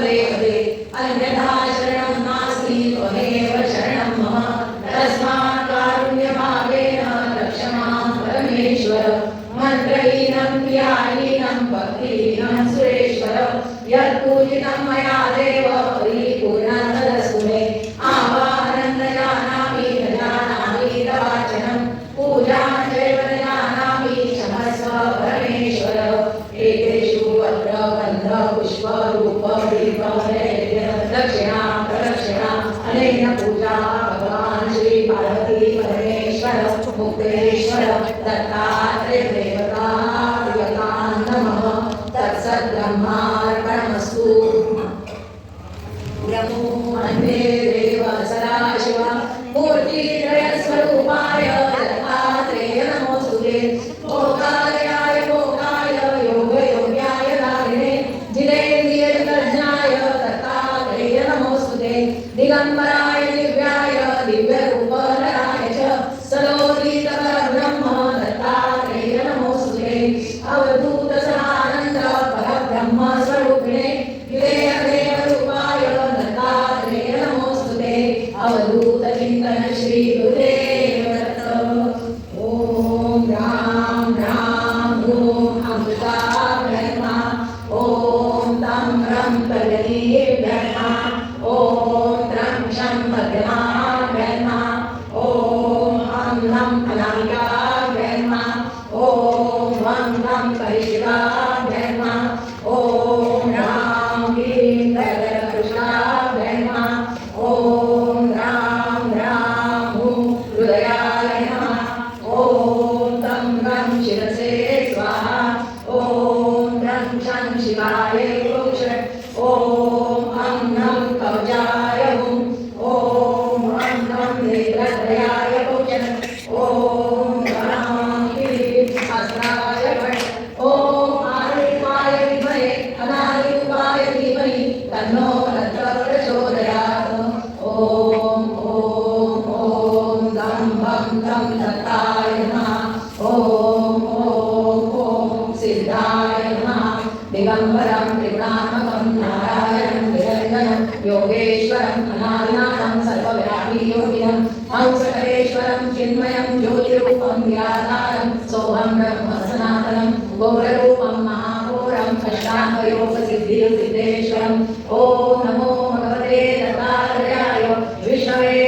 Moreira. दिव्याय दिव्याय दिव्यरूपधराय च सदोदितकर ब्रह्म दत्तात्रेय नमोऽस्तुते अवधूत सदानन्द परब्रह्म स्वरूपिणे विदेह देव रूपाय दत्तात्रेय नमोऽस्तुते अवधूत चिन्तन श्री गुरुदेव दत्त ॐ राम राम। दिगम्बरं त्रिगुणात्मकं नारायणं निरञ्जनं योगेश्वरं अनादिनाथं सर्वव्यापियोगिनं हंसकरेश्वरं चिन्मयं ज्योतिरूपं निराधारं सोऽहं ब्रह्म सनातनं गौररूपं महाघोरं कष्टाङ्गयोगसिद्धिर्सिद्धेश्वरम् ॐ नमो भगवते दत्तात्रेयाय विष्णवे